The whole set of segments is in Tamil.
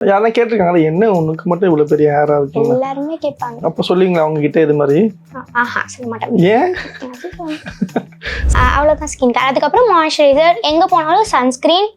யாரெல்லாம் கேட்டிருக்காங்களா? என்ன? உனக்கு மட்டும் இவ்வளவு பெரிய ஹேரா இருக்குங்க? எல்லாருமே கேட்பாங்க. அப்ப சொல்லுவீங்களா அவங்க கிட்ட இது மாதிரி? ஆஹா சொல்ல மாட்டாங்க ஏன்? அவ்வளவுதான் ஸ்கின் கேர் அதுக்கப்புறம் மாய்ஸ்சரைசர் எங்க போனாலும் சன்ஸ்கிரீன்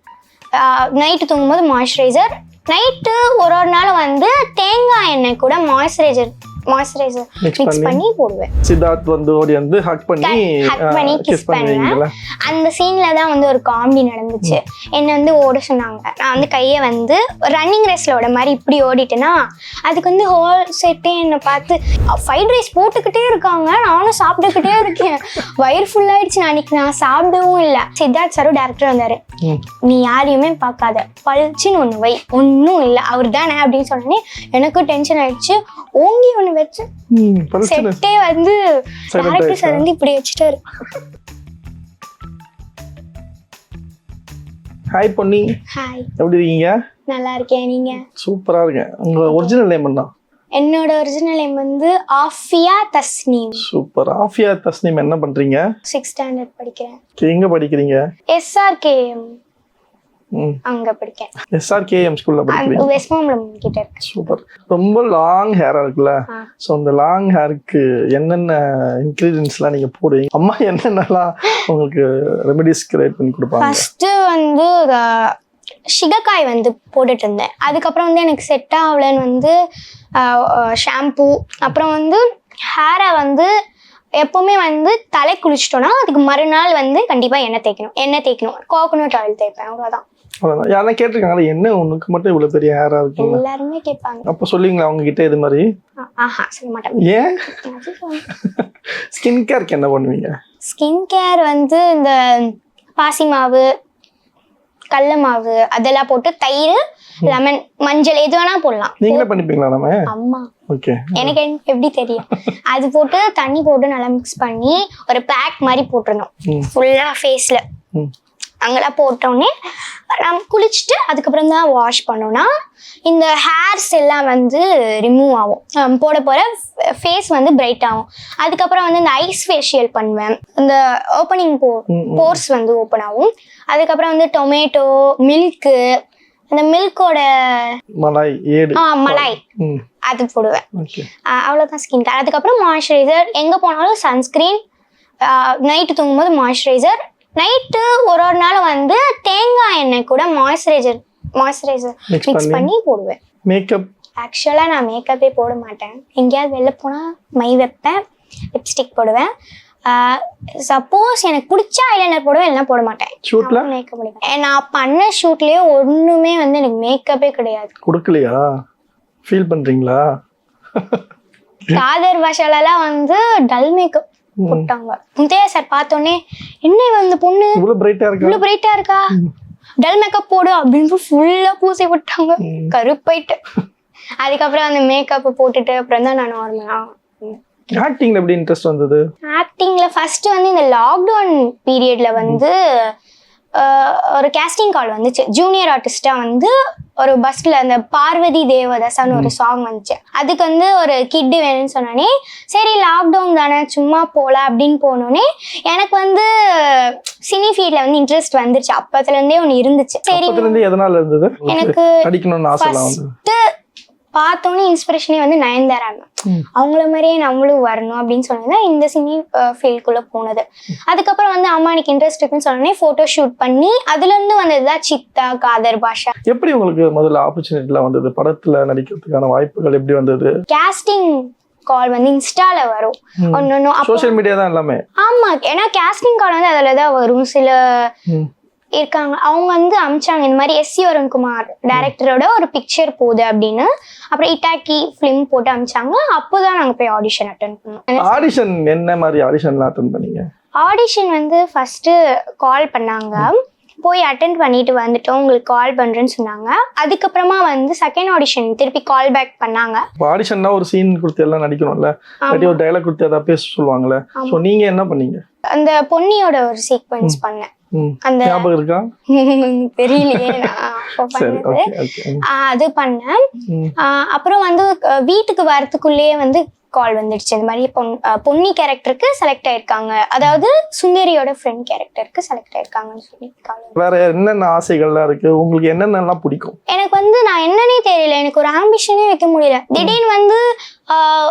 நைட்டு தூங்கும்போது மாய்ஸ்சரைசர் நைட்டு ஒரு ஒரு நாள் வந்து தேங்காய் எண்ணெய் கூட மாய்ஸ்சரைசர் மாய்ஸ்சரைசர் மிக்ஸ் பண்ணி? போடுவேன். சித்தார்த் வந்து ஓடி வந்து ஹக் பண்ணி ஹக் பண்ணி கிஸ் பண்ணுவேன். அந்த சீன்ல தான் வந்து ஒரு காமெடி நடந்துச்சு. என்னை வந்து ஓட சொன்னாங்க. நான் வந்து கையை வந்து ரன்னிங் ரேஸ்ல ஓட மாதிரி இப்படி ஓடிட்டேன்னா அதுக்கு வந்து ஹோல் செட்டே என்னை பார்த்து ஃப்ரைட் ரைஸ் போட்டுக்கிட்டே இருக்காங்க. நானும் சாப்பிட்டுக்கிட்டே இருக்கேன். வயிறு ஃபுல்லாயிடுச்சு அன்னைக்கு நான் சாப்பிடவும் இல்லை. சித்தார்த் சாரும் டேரக்டர் வந்தாரு. நீ யாரையுமே பார்க்காத. பளிச்சுன்னு ஒன்று வை. ஒன்றும் இல்லை. அவர் தானே அப்படின்னு சொன்னோடனே எனக்கும் டென்ஷன் ஆயிடுச்சு. ஓங்கி ஒன்று வச்சு. செட்டே வந்து டேரக்டர் சார்? வந்து இப்படி வச்சுட்டாரு ஹாய் பொன்னி. ஹாய் எப்படி இருக்கீங்க? நல்லா இருக்கேன் நீங்க? சூப்பரா இருக்கேன். உங்க ஒரிஜினல் நேம் என்ன? என்னோட ஒரிஜினல் நேம் வந்து ஆஃபியா தஸ்னீம். சூப்பர் ஆஃபியா தஸ்னீம் என்ன பண்றீங்க? சிக்ஸ் ஸ்டாண்டர்ட் படிக்கிறேன். எங்க படிக்கிறீங்க? எஸ்ஆர்கேஎம் அங்க படிக்கேன். எஸ்ஆர்கேஎம் ஸ்கூல்ல படிக்கிறீங்க? வெஸ்ட்மாம்பலம் கிட்ட இருக்கு. சூப்பர். ரொம்ப லாங் ஹேரா இருக்குல்ல. ஸோ அந்த லாங் ஹேருக்கு என்னென்ன இன்க்ரீடியன்ஸ்லாம் நீங்க போடுவீங்க? அம்மா என்னென்னலாம் உங்களுக்கு ரெமெடிஸ் கிரியேட் பண்ணி கொடுப்பாங்க? ஃபர்ஸ்ட் வந்து சிகக்காய் வந்து போட்டுட்டு இருந்தேன். அதுக்கப்புறம் வந்து எனக்கு செட் ஆகலன்னு வந்து ஷாம்பு அப்புறம் வந்து ஹேரை வந்து எப்பவுமே வந்து தலை குளிச்சிட்டோம்னா அதுக்கு மறுநாள் வந்து கண்டிப்பா எண்ணெய் தேய்க்கணும். எண்ணெய் தேய்க்கணும். கோகோனட் ஆயில் தேய்ப்பேன் அவ்வளவுதான். அவ்வளவுதான். யாரெல்லாம் கேட்டிருக்காங்களா? என்ன உனக்கு மட்டும் இவ்வளவு பெரிய ஹேரா இருக்குங்க எல்லாருமே கேட்பாங்க. அப்ப சொல்லுவீங்களா அவங்க கிட்ட இது மாதிரி? ஆஹா சொல்ல மாட்டாங்க ஏன்? ஸ்கின் கேருக்கு என்ன பண்ணுவீங்க? ஸ்கின் கேர் வந்து இந்த பாசி மாவு கடல மாவு அதெல்லாம் போட்டு தயிர் லெமன் மஞ்சள் எது வேணா போடலாம். நீங்களே பண்ணிப்பீங்களா நம்ம? அம்மா. ஓகே எனக்கு என்- எப்படி தெரியும்? அது போட்டு தண்ணி போட்டு நல்லா மிக்ஸ் பண்ணி ஒரு பேக் மாதிரி போட்டுடணும் ம். ஃபுல்லா ஃபேஸ்ல அங்கெல்லாம் போட்டோடனே நம்ம குளிச்சுட்டு அதுக்கப்புறம் தான் வாஷ் பண்ணோம்னா இந்த ஹேர்ஸ் எல்லாம் வந்து ரிமூவ் ஆகும். போட போற ஃபேஸ் வந்து பிரைட் ஆகும். அதுக்கப்புறம் வந்து இந்த ஐஸ் ஃபேஷியல் பண்ணுவேன். இந்த ஓப்பனிங் போ. போர்ஸ் வந்து ஓப்பன் ஆகும். அதுக்கப்புறம் வந்து டொமேட்டோ மில்க்கு அந்த மில்கோட மலாய் ஏடு. மலாய். ம். அது போடுவேன். அவ்வளவுதான் ஸ்கின் கேர் அதுக்கப்புறம் மாய்ஸ்சரைசர் எங்கே போனாலும் சன்ஸ்கிரீன் நைட்டு தூங்கும்போது மாய்ஸ்சரைசர் நைட்டு ஒரு ஒரு நாள் வந்து தேங்காய் எண்ணெய் கூட மாய்ஸ்சரைசர் மாய்ஸ்சரைசர் மிக்ஸ் பண்ணி? போடுவேன். மேக்கப் ஆக்சுவலாக நான் மேக்கப்பே போட மாட்டேன். எங்கேயாவது வெளில போனால் மை வைப்பேன் லிப்ஸ்டிக் போடுவேன். சப்போஸ் எனக்கு பிடிச்சா ஐலைனர் போடுவேன் இல்லைன்னா போட மாட்டேன். ஷூட்ல மேக்கப் முடிப்பேன் நான் பண்ண ஷூட்லேயே ஒன்றுமே வந்து எனக்கு மேக்கப்பே கிடையாது. கொடுக்கலையா? ஃபீல் பண்றீங்களா? காதர் பாஷாலலாம் வந்து டல் மேக்கப். போட்டாங்க. முத்தையா சார் பார்த்தோன்னே என்ன இந்த பொண்ணு? இவ்வளவு பிரைட்டா இருக்கா? இவ்வளவு பிரைட்டா இருக்கா? டல் மேக்கப் போடு அப்படின்னு ஃபுல்லா பூசி விட்டாங்க. கருப்பாயிட்டு. அதுக்கப்புறம் அந்த மேக்கப் போட்டுட்டு அப்புறம் தான் நான் நார்மலா ஆக்டிங்ல எப்படி இன்ட்ரெஸ்ட் வந்தது? ஆக்டிங்ல ஃபர்ஸ்ட் வந்து இந்த லாக்டவுன் பீரியட்ல வந்து ஒரு கேஸ்டிங் கால் வந்துச்சு. ஜூனியர் ஆர்டிஸ்டா வந்து ஒரு பஸ்ல அந்த பார்வதி தேவதாசான்னு ஒரு சாங் வந்துச்சு. அதுக்கு வந்து ஒரு கிட்டு வேணும்னு சொன்னோடனே சரி லாக்டவுன் தானே சும்மா போகலாம் அப்படின்னு போனோடனே எனக்கு வந்து சினி ஃபீல்ட்ல வந்து இன்ட்ரெஸ்ட் வந்துருச்சு அப்பத்துல இருந்தே ஒன்று இருந்துச்சு. சரி எனக்கு ஃபர்ஸ்ட் பார்த்தோன்னே இன்ஸ்பிரேஷனே வந்து நயன்தாரா மேம். அவங்கள மாதிரியே நம்மளும் வரணும் அப்படின்னு சொன்னது இந்த சினி ஃபீல்டுக்குள்ள போனது. அதுக்கப்புறம் வந்து அம்மா எனக்கு இன்ட்ரெஸ்ட் இருக்குன்னு சொன்னோடனே ஃபோட்டோ ஷூட் பண்ணி அதுல இருந்து வந்ததுதான் சித்தா காதர் பாஷா. எப்படி உங்களுக்கு முதல்ல ஆப்பர்ச்சுனிட்டிலாம் வந்தது? படத்துல நடிக்கிறதுக்கான வாய்ப்புகள் எப்படி வந்தது? கேஸ்டிங் கால் வந்து இன்ஸ்டால வரும். ஒன்னொன்னு சோஷியல் மீடியா தான் எல்லாமே. ஆமா. ஏன்னா கேஸ்டிங் கால் வந்து அதுல தான் வரும். சில. இருக்காங்க. அவங்க வந்து அமிச்சாங்க. இந்த மாதிரி எஸ்சி வருண்குமார் டைரக்டரோட ஒரு பிக்சர் போகுது அப்படின்னு. அப்புறம் இட்டாக்கி ஃபிலிம் போட்டு அமிச்சாங்க. அப்போதான் நாங்க போய் ஆடிஷன் அட்டன் பண்ணோம். ஆடிஷன் என்ன மாதிரி ஆடிஷன்லாம் அட்டன் பண்ணீங்க? ஆடிஷன் வந்து ஃபர்ஸ்ட் கால் பண்ணாங்க. போய் அட்டென்ட் பண்ணிட்டு வந்துட்டோம். உங்களுக்கு கால் பண்றேன்னு சொன்னாங்க. அதுக்கப்புறமா வந்து செகண்ட் ஆடிஷன் திருப்பி கால் பேக் பண்ணாங்க. ஆடிஷன்னா ஒரு சீன் கொடுத்து எல்லாம் நடிக்கணும்ல. இல்லாட்டி ஒரு டைலாக் கொடுத்து ஏதாவது பேச சொல்லுவாங்கல்ல. ஸோ நீங்க என்ன பண்ணீங்க? அந்த பொன்னியோட ஒரு சீக்வன்ஸ் பண்ணேன். அந்த தெரியலையே. அது பண்ணேன். அப்புறம் வந்து வீட்டுக்கு வரத்துக்குள்ளேயே வந்து கால் வந்துடுச்சு. இந்த மாதிரி பொன் பொன்னி கேரக்டருக்கு செலக்ட் ஆயிருக்காங்க. அதாவது சுந்தரியோட ஃப்ரெண்ட் கேரக்டருக்கு செலக்ட் ஆயிருக்காங்கன்னு சொல்லி கால் வேற என்னென்ன ஆசைகள்லாம் இருக்கு? உங்களுக்கு என்னென்னலாம் பிடிக்கும்? எனக்கு வந்து நான் என்னன்னே தெரியல. எனக்கு ஒரு ஆம்பிஷனே வைக்க முடியல. திடீர்னு வந்து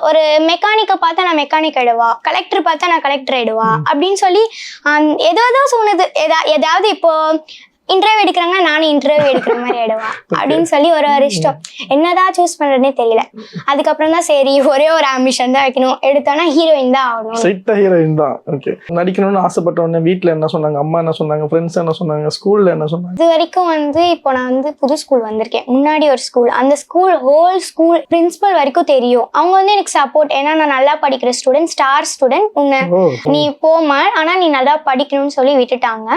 ஒரு மெக்கானிக்கை பார்த்தா நான் மெக்கானிக் ஆயிடுவா. கலெக்டர் பார்த்தா நான் கலெக்டர் ஆயிடுவா. அப்படின்னு சொல்லி ஏதோ ஏதோ சொன்னது. எதா ஏதாவது இப்போ இன்டர்வியூ எடுக்கிறாங்கன்னா நானும் இன்டர்வியூ எடுக்கிற மாதிரி ஆயிடுவா. அப்படின்னு சொல்லி ஒரு ஒரு இஷ்டம். என்னதான் சூஸ் பண்றதுனே தெரியல. அதுக்கப்புறம் தான் சரி ஒரே ஒரு ஆம்பிஷன் தான் வைக்கணும். எடுத்தோன்னா ஹீரோயின் தான் ஆகணும். ஸ்ட்ரைட்டா ஹீரோயின் தான். ஓகே நடிக்கணும்னு ஆசைப்பட்ட உடனே வீட்ல என்ன சொன்னாங்க? அம்மா என்ன சொன்னாங்க? ஃப்ரெண்ட்ஸ் என்ன சொன்னாங்க? ஸ்கூல்ல என்ன சொன்னாங்க? இது வரைக்கும் வந்து இப்போ நான் வந்து புது ஸ்கூல் வந்திருக்கேன். முன்னாடி ஒரு ஸ்கூல் அந்த ஸ்கூல் ஹோல் ஸ்கூல் பிரின்சிபல் வரைக்கும் தெரியும். அவங்க வந்து எனக்கு சப்போர்ட் ஏன்னா நான் நல்லா படிக்கிற ஸ்டூடெண்ட் ஸ்டார் ஸ்டூடெண்ட் உன்னை நீ போமா ஆனா நீ நல்லா படிக்கணும்னு சொல்லி விட்டுட்டாங்க.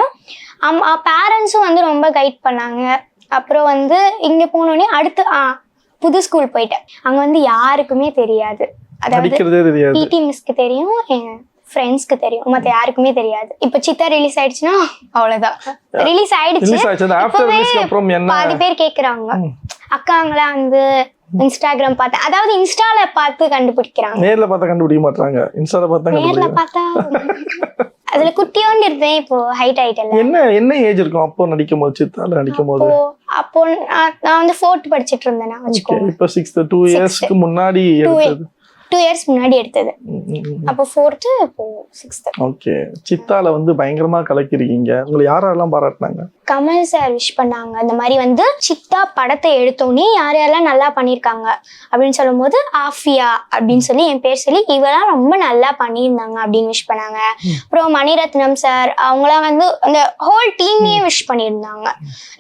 அம்மா பேரண்ட்ஸும் வந்து ரொம்ப கைட் பண்ணாங்க. அப்புறம் வந்து இங்க போனோடனே அடுத்து ஆ புது ஸ்கூல் போயிட்டேன். அங்க வந்து யாருக்குமே தெரியாது. அதாவது பிடி மிஸ்க்கு தெரியும் ஃப்ரெண்ட்ஸ்க்கு தெரியும். மத்த யாருக்குமே தெரியாது. இப்போ சித்தா ரிலீஸ் ஆயிடுச்சுன்னா அவ்வளவுதான். ரிலீஸ் ஆயிடுச்சு. பாதி பேர் கேக்குறாங்க. ம். அக்காங்களா வந்து இன்ஸ்டாகிராம் பார்த்தேன் அதாவது இன்ஸ்டால பார்த்து கண்டுபிடிக்கிறாங்க. நேர்ல பார்த்தா கண்டுபிடிக்க மாட்டாங்க இன்ஸ்டால பார்த்தா நேர்ல பார்த்தா அதுல குட்டியோண்டு இருந்தேன் இப்போ ஹைட் ஆயிட்டல என்ன என்ன ஏஜ் இருக்கும்? அப்போ நடிக்கும் போது சித்தால நடிக்கும் போது அப்போ நான் நான் வந்து ஃபோர்த் படிச்சிட்டு இருந்தேன் வச்சுக்கோ இப்போ சிக்ஸ்த் டூ இயர்ஸ்க்கு முன்னாடி எடுத்தது. டூ இயர்ஸ் முன்னாடி எடுத்தது. அப்போ ஃபோர்த்து இப்போ சிக்ஸ்த்து ஓகே. சித்தால வந்து பயங்கரமா கலக்கிருக்கீங்க உங்களை யாரெல்லாம் பாராட்டினாங்க? கமல் சார் விஷ் பண்ணாங்க. அந்த மாதிரி வந்து சித்தா படத்தை எடுத்தோடனே யார் யாரெல்லாம் நல்லா பண்ணியிருக்காங்க அப்படின்னு சொல்லும்போது ஆஃபியா அப்படின்னு சொல்லி என் பேர் சொல்லி இவெல்லாம் ரொம்ப நல்லா பண்ணியிருந்தாங்க அப்படின்னு விஷ் பண்ணாங்க. அப்புறம் மணிரத்னம் சார் அவங்களாம் வந்து அந்த ஹோல் டீமையே விஷ் பண்ணியிருந்தாங்க.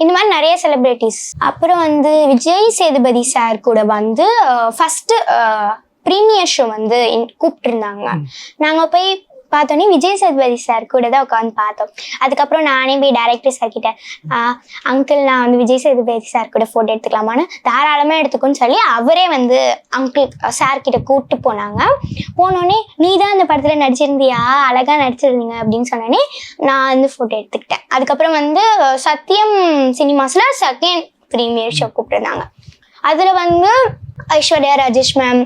இந்த மாதிரி நிறைய செலிப்ரிட்டிஸ் அப்புறம் வந்து விஜய் சேதுபதி சார் கூட வந்து ஃபர்ஸ்ட் ப்ரீமியர் ஷோ வந்து கூப்பிட்டுருந்தாங்க. நாங்கள் போய் பார்த்தோன்னே விஜய் சேதுபதி சார் கூட தான் உட்காந்து பார்த்தோம். அதுக்கப்புறம் நானே போய் டேரக்டர் சார் கிட்ட அங்கிள் நான் வந்து விஜய் சேதுபதி சார் கூட ஃபோட்டோ எடுத்துக்கலாமான்னு தாராளமாக எடுத்துக்கோன்னு சொல்லி அவரே வந்து அங்கிள் சார் கிட்ட கூப்பிட்டு போனாங்க. போனோடனே நீ தான் அந்த படத்தில் நடிச்சிருந்தியா? அழகாக நடிச்சிருந்தீங்க? அப்படின்னு சொன்னோடனே நான் வந்து ஃபோட்டோ எடுத்துக்கிட்டேன். அதுக்கப்புறம் வந்து சத்யம் சினிமாஸில் செகண்ட் ப்ரீமியர் ஷோ கூப்பிட்டுருந்தாங்க. அதில் வந்து ஐஸ்வர்யா ராஜேஷ் மேம்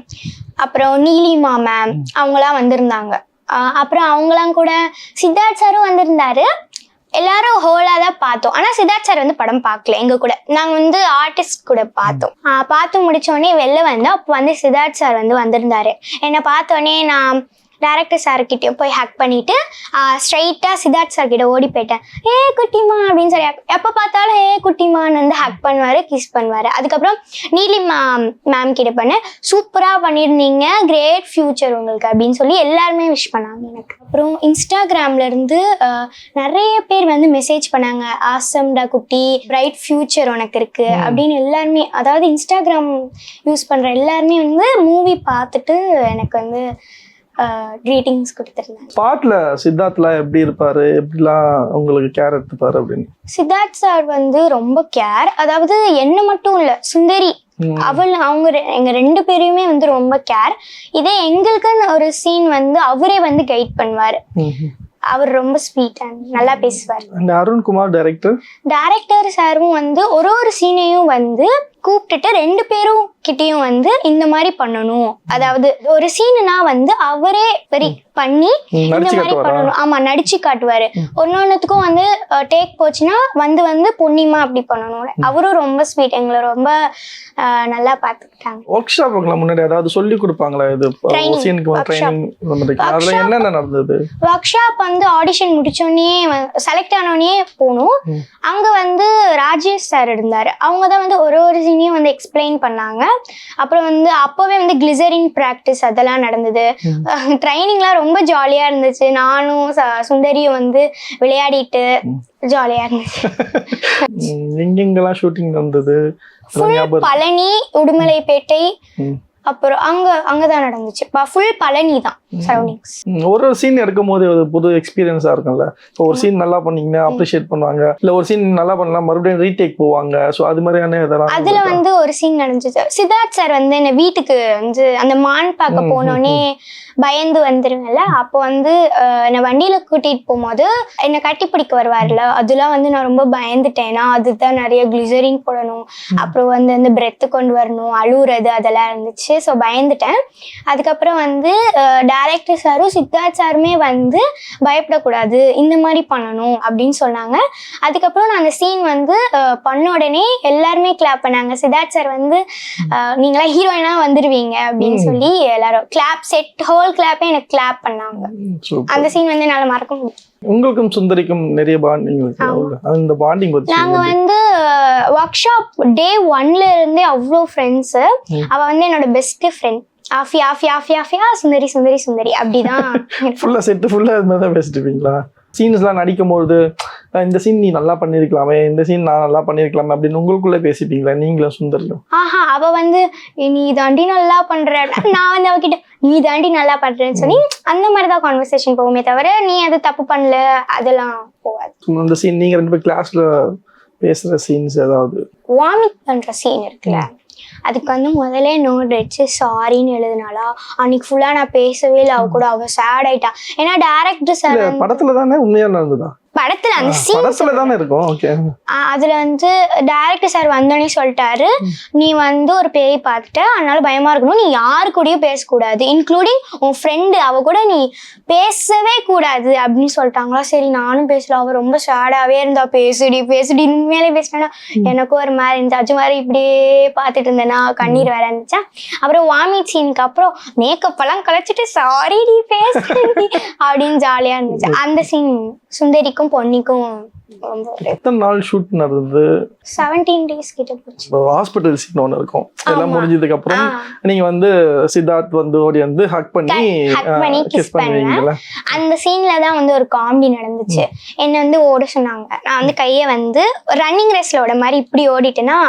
அப்புறம் நீலிமா மேம் அவங்களாம் வந்திருந்தாங்க. அப்புறம் அவங்களாம் கூட சித்தார்த் சாரும் வந்திருந்தாரு. எல்லாரும் ஹோலாக தான் பார்த்தோம். ஆனால் சித்தார்த் சார் வந்து படம் பார்க்கல எங்கள் கூட. நாங்கள் வந்து ஆர்டிஸ்ட் கூட பார்த்தோம். பார்த்து முடித்தோடனே வெளில வந்தோம். அப்போ வந்து சித்தார்த் சார் வந்து வந்திருந்தாரு. என்னை பார்த்தோன்னே நான் டேரக்டர் சார்கிட்டயும் போய் ஹேக் பண்ணிட்டு ஸ்ட்ரைட்டாக சித்தார்த் சார் கிட்ட ஓடி போயிட்டேன். ஏ குட்டிமா அப்படின்னு சொல்லி எப்போ பார்த்தாலும் ஏ குட்டிமான்னு வந்து ஹேக் பண்ணுவார் கிஸ் பண்ணுவார். அதுக்கப்புறம் நீலிமா மேம் கிட்ட பண்ணேன் சூப்பராக பண்ணியிருந்தீங்க கிரேட் ஃபியூச்சர் உங்களுக்கு அப்படின்னு சொல்லி எல்லாருமே விஷ் பண்ணாங்க எனக்கு. அப்புறம் இன்ஸ்டாகிராம்ல இருந்து அஹ், நிறைய பேர் வந்து மெசேஜ் பண்ணாங்க ஆசம்டா குட்டி பிரைட் ஃபியூச்சர் உனக்கு இருக்கு அப்படின்னு எல்லாருமே அதாவது இன்ஸ்டாகிராம் யூஸ் பண்ற எல்லாருமே வந்து மூவி பார்த்துட்டு எனக்கு வந்து க்ரீட்டிங்ஸ் கொடுத்துருந்தாங்க பாட்டுல சித்தார்த்லாம் எப்படி இருப்பாரு? எப்படிலாம் உங்களுக்கு கேர் எடுத்துப்பாரு அப்படின்னு? சித்தார்த் சார் வந்து ரொம்ப கேர் அதாவது என்ன மட்டும் இல்ல சுந்தரி. அவள் அவங்க எங்க ரெண்டு பேரையுமே வந்து ரொம்ப கேர் இதே எங்களுக்குன்னு ஒரு சீன் வந்து அவரே வந்து கைட் பண்ணுவார். அவர் ரொம்ப ஸ்வீட் அண்ட் நல்லா பேசுவார். அருண்குமார் டைரக்டர் டேரக்டர் சாரும் வந்து ஒரு ஒரு சீனையும் வந்து கூப்பிட்டுட்டு ரெண்டு பேரும் கிட்டயும் வந்து இந்த மாதிரி பண்ணணும். அதாவது ஒரு சீனுனா வந்து அவரே வெரி பண்ணி இந்த மாதிரி பண்ணணும். ஆமா நடிச்சு காட்டுவாரு. ஒன்னொன்னுத்துக்கும் வந்து டேக் போச்சுன்னா வந்து வந்து பொன்னிமா அப்படி பண்ணணும். அவரும் ரொம்ப ஸ்வீட் எங்களை ரொம்ப நல்லா பார்த்துக்கிட்டாங்க. ஒர்க் ஷாப்புக்குலாம் முன்னாடி அதாவது சொல்லி கொடுப்பாங்களா? இது ஒர்க் ஷாப் வந்து ஆடிஷன் முடிச்சோடனே செலக்ட் ஆனோடனே போகணும். அங்க வந்து ராஜேஷ் சார் இருந்தாரு. அவங்க தான் வந்து ஒரு ஒரு சீனையும் வந்து எக்ஸ்பிளைன் பண்ணாங்க. அப்புறம் வந்து அப்போவே வந்து கிளிசரின் ப்ராக்டிஸ் அதெல்லாம் நடந்தது. ட்ரைனிங்லாம் ரொம்ப ஜாலியா இருந்துச்சு. நானும் சுந்தரியும் வந்து விளையாடிட்டு ஜாலியா இருந்துச்சு. எங்கெங்கெல்லாம் ஷூட்டிங் நடந்தது? பழனி உடுமலைப்பேட்டை. அப்புறம் அங்க அங்கதான் நடந்துச்சு. ஃபுல் பழனி தான் சரௌண்டிங்ஸ் ஒரு ஒரு சீன் எடுக்கும் போது ஒரு புது எக்ஸ்பீரியன்ஸா இருக்கும்ல. இப்போ ஒரு சீன் நல்லா பண்ணீங்கன்னா அப்ரிஷியேட் பண்ணுவாங்க. இல்ல ஒரு சீன் நல்லா பண்ணலாம் மறுபடியும் ரீடேக் போவாங்க. ஸோ அது மாதிரியான இதெல்லாம் அதுல வந்து ஒரு சீன் நடந்துச்சு. சித்தார்த் சார் வந்து என்ன வீட்டுக்கு வந்து அந்த மான் பார்க்க போனோடனே பயந்து வந்துருங்கல்ல அப்போ வந்து என்னை வண்டியில கூட்டிட்டு போகும்போது என்னை கட்டி பிடிக்க வருவார்ல. அதெல்லாம் வந்து நான் ரொம்ப பயந்துட்டேன். ஏன்னா அதுதான் நிறைய கிளிசரின் போடணும். அப்புறம் வந்து அந்த பிரெத்து கொண்டு வரணும். அழுவுறது அதெல்லாம் இருந்துச்சு. ஸோ பயந்துட்டேன். அதுக்கப்புறம் வந்து டேரக்டர் சாரும் சித்தார்த் சாருமே வந்து பயப்படக்கூடாது இந்த மாதிரி பண்ணணும் அப்படின்னு சொன்னாங்க. அதுக்கப்புறம் நான் அந்த சீன் வந்து பண்ண உடனே எல்லாருமே கிளாப் பண்ணாங்க. சித்தார்த் சார் வந்து நீங்களாம் ஹீரோயினா வந்துருவீங்க அப்படின்னு. சொல்லி எல்லாரும் கிளாப் செட் ஹோல் கிளாப்பே எனக்கு கிளாப் பண்ணாங்க. அந்த சீன் வந்து என்னால மறக்க முடியும். உங்களுக்கும் சுந்தரிக்கும் நிறைய பாண்டிங் அந்த பாண்டிங் பத்தி நாங்க. வந்து ஒர்க் ஷாப் டே ஒன்ல இருந்தே அவ்வளோ ஃப்ரெண்ட்ஸ். அவ வந்து என்னோட பெஸ்ட் ஃப்ரெண்ட் ஆஃபி ஆஃபி ஆஃபி ஆஃபியா சுந்தரி சுந்தரி சுந்தரி. அப்படிதான் ஃபுல்லா செட்டு ஃபுல்லா இது மாதிரி தான் பேசிட்டு இருப்பீங்களா சீன்ஸ்லாம் நடிக்கும்போது அஹ் இந்த சீன் நீ நல்லா பண்ணிருக்கலாமே இந்த சீன் நான் நல்லா பண்ணிருக்கலாமே அப்படின்னு உங்களுக்குள்ள பேசிப்பீங்களா? நீங்களும் சுந்தரியும்? ஆஹா அவ வந்து நீ தாண்டி நல்லா பண்ற. நான் வந்து அவகிட்ட நீ தாண்டி நல்லா பண்றேன்னு சொல்லி அந்த மாதிரிதான் கான்வர்சேஷன் போகுமே தவிர நீ அது தப்பு பண்ணல அதெல்லாம் போகாது. அந்த சீன் நீங்க ரெண்டு பேர் கிளாஸ்ல பேசுற சீன்ஸ் ஏதாவது? வாமிட் பண்ற சீன் இருக்குல்ல. அதுக்கு வந்து முதல்ல நோட் வச்சு சாரின்னு எழுதுனாலா அன்னைக்கு ஃபுல்லா நான் பேசவே இல்லை. அவ கூட அவ சேட் ஆயிட்டா. ஏன்னா டேரக்டர் சார் படத்துல தானே உண்மையா நடந்ததா? படத்துல அந்த சீன் இருக்கும்? அதுல வந்து டைரக்டர் சார் வந்தோடனே சொல்லிட்டாரு நீ வந்து ஒரு பேய் பார்த்துட்ட அதனால பயமா இருக்கணும். நீ யாரு கூடயும் பேசக்கூடாது. இன்க்ளூடிங் உன் ஃப்ரெண்டு அவ கூட நீ பேசவே கூடாது. அப்படின்னு சொல்லிட்டாங்களா. சரி நானும் பேசல அவ ரொம்ப சேடாவே இருந்தா பேசுடி பேசுடி. உண்மையிலே பேசினா எனக்கும் ஒரு மாதிரி இருந்துச்சு. அது மாதிரி இப்படியே பார்த்துட்டு இருந்தேனா கண்ணீர் வேற இருந்துச்சா? அப்புறம் வாமிட் சீனுக்கு அப்புறம் மேக்கப் எல்லாம் கலைச்சிட்டு சாரி டி பேசுடி. அப்படின்னு ஜாலியா இருந்துச்சு. அந்த சீன் சுந்தரிக்கும் பொன்னிக்கும் எத்தனை நாள் ஷூட் நடந்தது? செவன்டீன் டேஸ் கிட்ட போச்சு. ஹாஸ்பிட்டல் சீன் ஒன்று இருக்கும். எல்லாம். முடிஞ்சதுக்கு அப்புறம். நீங்க வந்து சித்தார்த் வந்து ஓடி வந்து ஹக் பண்ணி கிஸ் பண்ணுவீங்கல்ல அந்த சீன்ல தான் வந்து ஒரு காமெடி நடந்துச்சு. என்ன வந்து ஓட சொன்னாங்க. நான் வந்து கையை வந்து ரன்னிங் ரேஸ்ல ஓட மாதிரி இப்படி ஓடிட்டேன்னா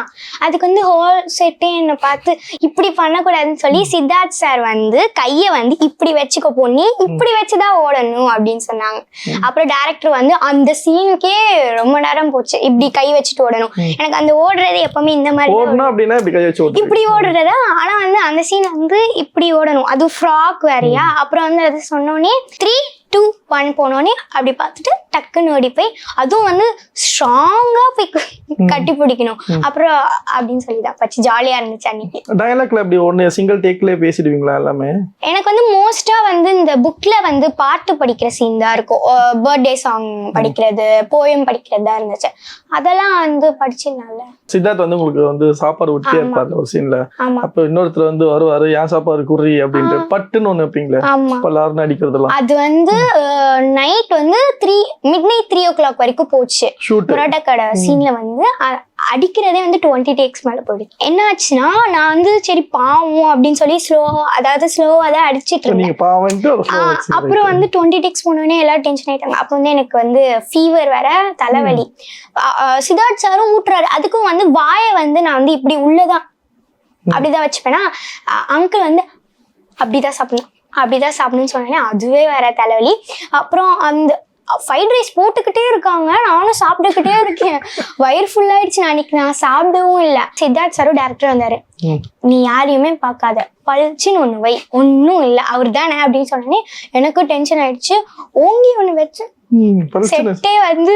அதுக்கு வந்து ஹோல் செட்டே என்னை பார்த்து இப்படி பண்ணக்கூடாதுன்னு சொல்லி சித்தார்த் சார் வந்து கையை வந்து இப்படி வச்சுக்க பொண்ணி இப்படி வச்சுதான் ஓடணும் அப்படின்னு சொன்னாங்க. அப்புறம் டேரக்டர் வந்து அந்த சீனுக்கே ரொம்ப நேரம் போச்சு. இப்படி கை வச்சுட்டு ஓடணும். எனக்கு அந்த ஓடுறது எப்பவுமே இந்த மாதிரி அப்படின்னா இப்படி கை வச்சு ஓட்டு இப்படி ஓடுறதா? ஆனா வந்து அந்த சீன் வந்து இப்படி ஓடணும். அது ஃப்ராக் வேறயா? அப்புறம் வந்து அது சொன்னோடனே த்ரீ டூ ஒன் போனோடனே அப்படி பார்த்துட்டு டக்குன்னு ஓடி போய் அதுவும் வந்து ஸ்ட்ராங்கா போய் கட்டி பிடிக்கணும். அப்புறம் அப்படின்னு சொல்லி தான் பச்சு ஜாலியா இருந்துச்சு அன்னைக்கு. டயலாக்ல அப்படி ஒன்று சிங்கிள் டேக்லயே பேசிடுவீங்களா எல்லாமே? எனக்கு வந்து மோஸ்டா வந்து இந்த புக்ல வந்து பாட்டு படிக்கிற சீன் தான் இருக்கும். பர்த்டே சாங் படிக்கிறது போயம் படிக்கிறது தான் இருந்துச்சு. அதெல்லாம் வந்து படிச்சதுனால சித்தார்த் வந்து உங்களுக்கு வந்து சாப்பாடு ஊட்டியே ஆமா. இருப்பாரு ஒரு சீன்ல அப்ப இன்னொருத்தர் வந்து வருவாரு ஏன் சாப்பாடு குறி அப்படின்ட்டு பட்டுன்னு ஒண்ணு வைப்பீங்களே. எல்லாரும் அடிக்கிறதெல்லாம் அது வந்து நைட் வந்து three midnight three o'clock வரைக்கும் போச்சு. புரோட்டா கடை சீன்ல வந்து அடிக்கிறதே வந்து டுவெண்ட்டி டேக்ஸ் மேல போயிடுச்சு. என்ன ஆச்சுன்னா நான் வந்து சரி பாவம் அப்படின்னு சொல்லி ஸ்லோ அதாவது ஸ்லோவா தான் அடிச்சிட்டு இருந்தேன். அப்புறம் வந்து டுவெண்ட்டி டேக்ஸ் போனோடனே எல்லாரும் டென்ஷன் ஆயிட்டாங்க. அப்போ வந்து எனக்கு வந்து ஃபீவர் வேற தலைவலி. சித்தார்த் சாரும் ஊட்டுறாரு. அதுக்கும் வந்து வாயை வந்து நான் வந்து இப்படி உள்ளதான். அப்படிதான் வச்சுப்பேனா அங்கிள் வந்து அப்படிதான் சாப்பிடணும். அப்படிதான் சாப்பிடணும்னு சொன்னேன் அதுவே வேற தலைவலி. அப்புறம் அந்த ஃப்ரைட் ரைஸ் போட்டுக்கிட்டே இருக்காங்க. நானும் சாப்பிட்டுக்கிட்டே இருக்கேன். வயிறு ஃபுல் ஆயிடுச்சு அன்னைக்கு நான் சாப்பிடவும் இல்லை. சித்தார்த் சாரும் டேரக்டர் வந்தாரு. நீ யாரையுமே பார்க்காத. பளிச்சுன்னு ஒன்று வை. ஒன்றும் இல்லை. அவர் தானே அப்படின்னு சொன்னோடனே எனக்கும் டென்ஷன் ஆயிடுச்சு. ஓங்கி ஒன்று வச்சு செட்டே வந்து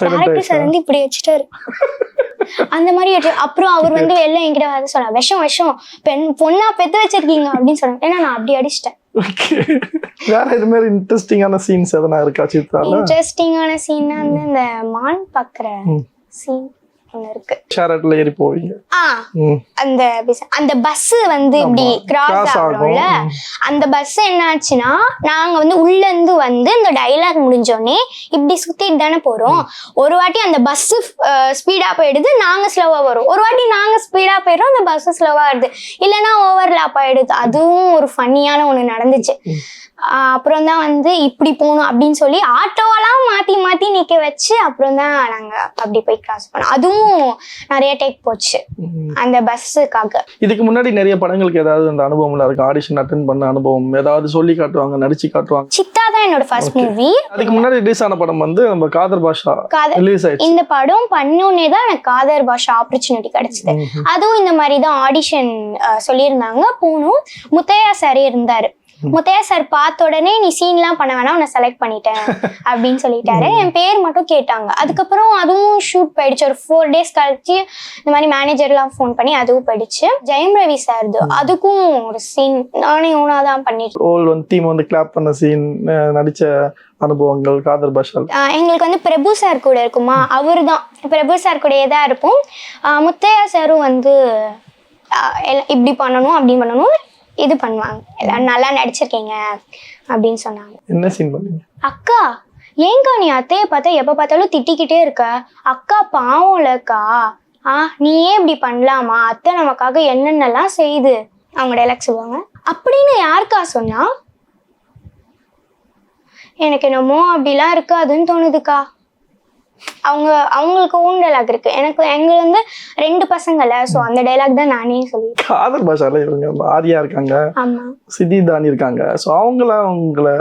டேரக்டர்? சார் வந்து இப்படி வச்சுட்டாரு? அந்த மாதிரி அப்புறம் அவர் வந்து வெளில என்கிட்ட வந்து சொன்னார் விஷம் விஷம் பெண் பொண்ணா பெத்து வச்சிருக்கீங்க அப்படின்னு சொன்னாங்க ஏன்னா நான் அப்படி அடிச்சிட்டேன். வேற இது மாதிரி இன்ட்ரெஸ்டிங்கான சீன்ஸ் எதனா இருக்கா சித்தால இன்ட்ரெஸ்டிங்கான சீன்னா வந்து இந்த மான் பாக்குற. சீன் ஒன்று இருக்கு. ஷேரட்ல ஏறி போவீங்க. அந்த அந்த பஸ் வந்து இப்படி. கிராஸ் ஆகும்ல ஆகும். அந்த பஸ் என்ன ஆச்சுன்னா நாங்க வந்து உள்ள இருந்து வந்து இந்த டைலாக் முடிஞ்சோடனே இப்படி சுத்திட்டு தானே போறோம். ஒரு வாட்டி அந்த பஸ் ஸ்பீடா போயிடுது நாங்க ஸ்லோவா வரும். ஒரு வாட்டி நாங்க ஸ்பீடா போயிடுறோம் அந்த பஸ் ஸ்லோவா வருது. இல்லைன்னா ஓவர்லாப் ஆயிடுது. அதுவும் ஒரு ஃபன்னியான ஒண்ணு நடந்துச்சு. அப்புறம் தான் வந்து இப்படி போகணும் அப்படின்னு சொல்லி ஆட்டோவெல்லாம் மாத்தி மாத்தி நிக்க வச்சு அப்புறம் தான் நாங்க அப்படி போய் கிராஸ் பண்ணோம். அதுவும் நிறைய டேக் போச்சு. அந்த பஸ்ஸுக்காக இதுக்கு முன்னாடி நிறைய படங்களுக்கு ஏதாவது அந்த அனுபவம்ல இருக்கு? ஆடிஷன் அட்டன் பண்ண அனுபவம் ஏதாவது சொல்லி காட்டுவாங்க நடிச்சு காட்டுவாங்க? சித்தா தான் என்னோட ஃபர்ஸ்ட் மூவி அதுக்கு முன்னாடி ரிலீஸ் ஆன படம் வந்து நம்ம காதர் பாஷா ரிலீஸ் ஆயிடுச்சு. இந்த படம் பண்ணோன்னே தான் எனக்கு காதர் பாஷா ஆப்பர்ச்சுனிட்டி கிடைச்சது. அதுவும் இந்த மாதிரி தான் ஆடிஷன் சொல்லியிருந்தாங்க. போனோம். முத்தையா சார் இருந்தாரு. முத்தையா சார் பார்த்த உடனே நீ சீன்லாம் பண்ண வேணாம் உன்னை செலக்ட் பண்ணிட்டேன் அப்படின்னு சொல்லிட்டாரு. என் பேர் மட்டும் கேட்டாங்க. அதுக்கப்புறம் அதுவும் ஷூட் போயிடுச்சு. ஒரு ஃபோர் டேஸ் கழிச்சு இந்த மாதிரி மேனேஜர்லாம் ஃபோன் பண்ணி அதுவும் போயிடுச்சு. ஜெயம் ரவி சார் அதுக்கும் ஒரு சீன் நானே ஓனா தான் பண்ணிட்டு ரோல் வந்து டீம் வந்து கிளாப் பண்ண சீன் நடிச்ச அனுபவங்கள் காதர் பாஷா ஆஹ் எங்களுக்கு வந்து பிரபு சார் கூட இருக்குமா? அவர் தான். பிரபு சார் கூடயே தான் இருப்போம். முத்தையா சாரும் வந்து இப்படி பண்ணணும் அப்படி பண்ணணும். இது பண்ணுவாங்க. எல்லாம் நல்லா நடிச்சிருக்கீங்க அப்படின்னு சொன்னாங்க. என்ன சீன் பண்ணீங்க? அக்கா ஏங்கா நீ அத்தையை பார்த்தா எப்போ பார்த்தாலும் திட்டிக்கிட்டே இருக்க? அக்கா பாவம்லக்கா ஆ நீயே இப்படி பண்ணலாமா? அத்தை நமக்காக என்னென்னலாம் செய்யுது அவங்க டைலாக் சொல்லுவாங்க. அப்படின்னு யாருக்கா சொன்னா? எனக்கு என்னமோ அப்படிலாம் இருக்காதுன்னு தோணுதுக்கா. அவங்க அவங்களுக்கு ஓன் டைலாக் இருக்கு. எனக்கு எங்க வந்து ரெண்டு பசங்கள்ல ஸோ அந்த டைலாக் தான் நானே சொல்லி காதர் பாஷால இவங்க ஆரியா இருக்காங்க. ஆமா. சிதி தானி இருக்காங்க. ஸோ அவங்களாம் உங்களை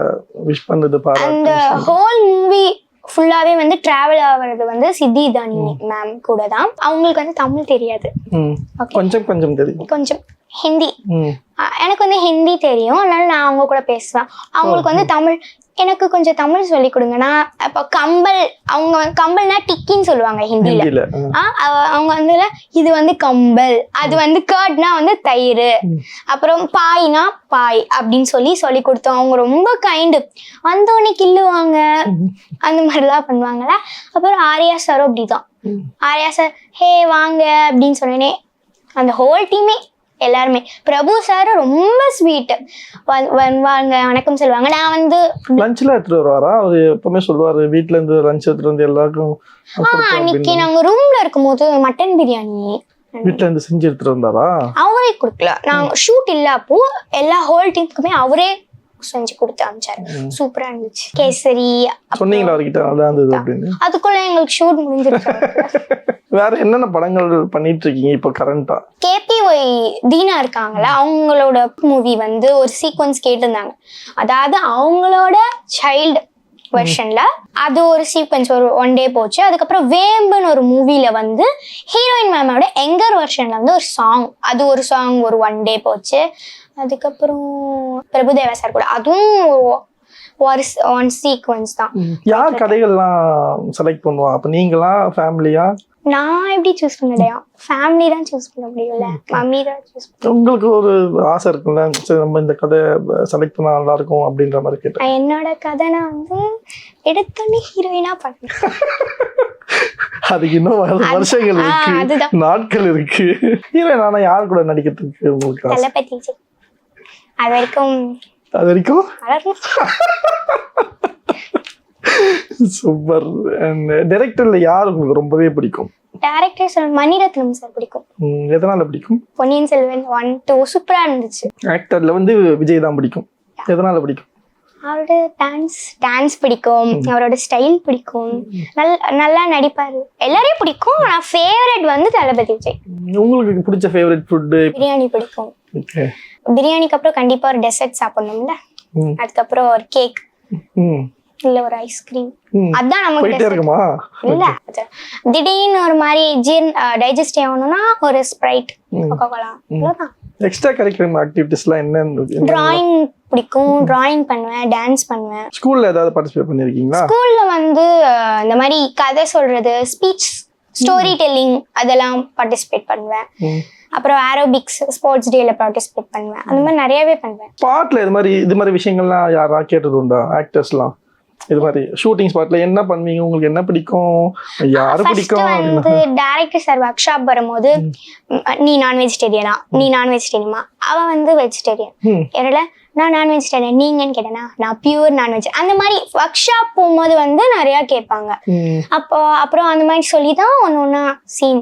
விஷ் பண்ணது அந்த பாராட்டு ஹோல் மூவி ஃபுல்லாவே வந்து டிராவல் ஆகுறது வந்து சித்தி தானி மேம் கூட தான் அவங்களுக்கு வந்து தமிழ் தெரியாது. கொஞ்சம் கொஞ்சம் தெரியும். கொஞ்சம். ஹிந்தி. எனக்கு வந்து ஹிந்தி தெரியும். அதனால நான் அவங்க கூட பேசுவேன். அவங்களுக்கு வந்து தமிழ் எனக்கு கொஞ்சம் தமிழ் சொல்லி கொடுங்க. நான் இப்போ கம்பல் அவங்க கம்பல்னா டிக்கின்னு சொல்லுவாங்க ஹிந்தியில. அவங்க வந்து இது வந்து கம்பல் அது வந்து கர்ட்னா வந்து தயிர். அப்புறம் பாய்னா பாய் அப்படின்னு சொல்லி சொல்லி கொடுத்தோம். அவங்க ரொம்ப கைண்டு வந்தோடனே கில்லுவாங்க அந்த மாதிரிலாம் பண்ணுவாங்கல்ல. அப்புறம் ஆர்யா சாரும் அப்படிதான். ஆர்யா சார் ஹே வாங்க அப்படின்னு சொன்னேனே அந்த ஹோல் டீமே எல்லாருமே. பிரபு சார் ரொம்ப ஸ்வீட் வாங்க வணக்கம் சொல்லுவாங்க. நான் வந்து லஞ்ச்ல எடுத்துட்டு வருவாரா? அவர் எப்பவுமே சொல்லுவாரு வீட்ல இருந்து லஞ்ச் எடுத்துட்டு வந்து எல்லாருக்கும் அன்னைக்கு நாங்க ரூம்ல இருக்கும்போது மட்டன் பிரியாணி வீட்ல இருந்து செஞ்சு எடுத்துட்டு வந்தாரா? அவரே கொடுக்கல. நாங்க ஷூட் இல்ல அப்போ எல்லா ஹோல் டீமுக்குமே அவரே செஞ்சு கொடுத்து அனுப்பிச்சாரு. சூப்பரா இருந்துச்சு. கேசரி சொன்னீங்களா அவர்கிட்ட? நல்லா இருந்தது அப்படின்னு. அதுக்குள்ள எங்களுக்கு ஷூட் முடிஞ்சிருச்சு. வேற என்னென்ன படங்கள் பண்ணிட்டு இருக்கீங்க இப்போ கரண்டா கேபிஒய் தீனா இருக்காங்கல்ல அவங்களோட மூவி வந்து ஒரு சீக்வன்ஸ் கேட்டிருந்தாங்க. அதாவது அவங்களோட சைல்டு வெர்ஷன்ல அது ஒரு சீக்வன்ஸ் ஒரு ஒன் டே போச்சு. அதுக்கப்புறம் வேம்புன்னு ஒரு மூவில வந்து ஹீரோயின் மேமோட எங்கர் வெர்ஷன்ல வந்து ஒரு சாங் அது ஒரு சாங் ஒரு ஒன் டே போச்சு. அதுக்கப்புறம் பிரபுதேவா சார் கூட. அதுவும் ஒரு ஒன் சீக்வன்ஸ் தான். யார் கதைகள்லாம் செலக்ட் பண்ணுவா? அப்ப நீங்களா? ஃபேமிலியா நான் எப்படி சூஸ் பண்ணலையா ஃபேமிலி தான் சூஸ் பண்ண முடியும்ல. மம்மி தான் சூஸ் உங்களுக்கு ஒரு ஆசை இருக்குல்ல சரி நம்ம இந்த கதை செலக்ட் பண்ணா நல்லா இருக்கும் அப்படின்ற மாதிரி கேட்டேன். என்னோட கதை நான் வந்து எடுத்தோடனே ஹீரோயினா பண்ணேன். அதுக்கு இன்னும் வரு- வருஷங்கள் இருக்கு. நாட்கள் இருக்கு. ஹீரோயின் ஆனா யார் கூட நடிக்கிறதுக்கு உங்களுக்கு தளபதி அது வரைக்கும் அது வரைக்கும்? சூப்பர் டைரக்டர்ல யார் உங்களுக்கு ரொம்பவே பிடிக்கும்? டேரக்டர் சார் மணிரத்னம் சார் பிடிக்கும். எதனால பிடிக்கும்? பொன்னியின் செல்வன் ஒன் டூ சூப்பரா இருந்துச்சு. ஆக்டர்ல வந்து விஜய் தான் பிடிக்கும். எதனால பிடிக்கும்? அவரோட டான்ஸ் டான்ஸ் பிடிக்கும். அவரோட ஸ்டைல் பிடிக்கும். நல் நல்லா நடிப்பாரு. எல்லாரையும் பிடிக்கும். ஆனா ஃபேவரட் வந்து தளபதி விஜய். உங்களுக்கு பிடிச்ச ஃபேவரட் ஃபுட்டு பிரியாணி பிடிக்கும். ஓகே பிரியாணிக்கு அப்புறம் கண்டிப்பா ஒரு டெசர்ட் சாப்பிடணும்ல? அதுக்கப்புறம் ஒரு கேக் இல்ல ஒரு ஐஸ்கிரீம் அதான் நமக்கு. இருக்குமா? இல்ல. திடீர்னு ஒரு மாதிரி ஜீர்ன் டைஜஸ்ட் ஆகணும்னா ஒரு ஸ்ப்ரைட் ம். கொக்கோ கோலா அவ்வளோதான் எக்ஸ்ட்ரா கரிக்குலம் ஆக்டிவிட்டிஸ்லாம் என்ன டிராயிங் பிடிக்கும் டிராயிங் பண்ணுவேன் டான்ஸ் பண்ணுவேன். ஸ்கூல்ல ஏதாவது பார்ட்டிசிபேட் பண்ணிருக்கீங்களா? ஸ்கூல்ல வந்து இந்த மாதிரி கதை சொல்றது ஸ்பீச் ஸ்டோரி டெல்லிங் அதெல்லாம் பார்ட்டிசிபேட் பண்ணுவேன். அப்புறம் ஆரோபிக்ஸ் ஸ்போர்ட்ஸ் டேல பார்ட்டிசிபேட் பண்ணுவேன். அந்த மாதிரி நிறையவே பண்ணுவேன். ஸ்பாட்ல இது மாதிரி இது மாதிரி விஷயங்கள்லாம் யாரா கேட்டது உண்டா ஆக்டர்ஸ்லாம் இது மாதிரி ஷூட்டிங் ஸ்பாட்ல என்ன பண்ணுவீங்க? உங்களுக்கு என்ன பிடிக்கும்? யாரு பிடிக்கும்? வந்து டேரக்டர் சார் ஒர்க் ஷாப் வரும்போது நீ நான் வெஜிடேரியனா நீ நான் வெஜிடேரியமா அவ வந்து வெஜிடேரியன் ம். என்னோட நான் நான் வெஜிடேரியன் நீங்கன்னு கேட்டேனா? நான் பியூர் நான் வெஜ் அந்த மாதிரி ஒர்க் ஷாப் போகும்போது வந்து நிறைய கேட்பாங்க. அப்போ அப்புறம் அந்த மாதிரி சொல்லி தான் ஒன்று ஒன்றா சீன்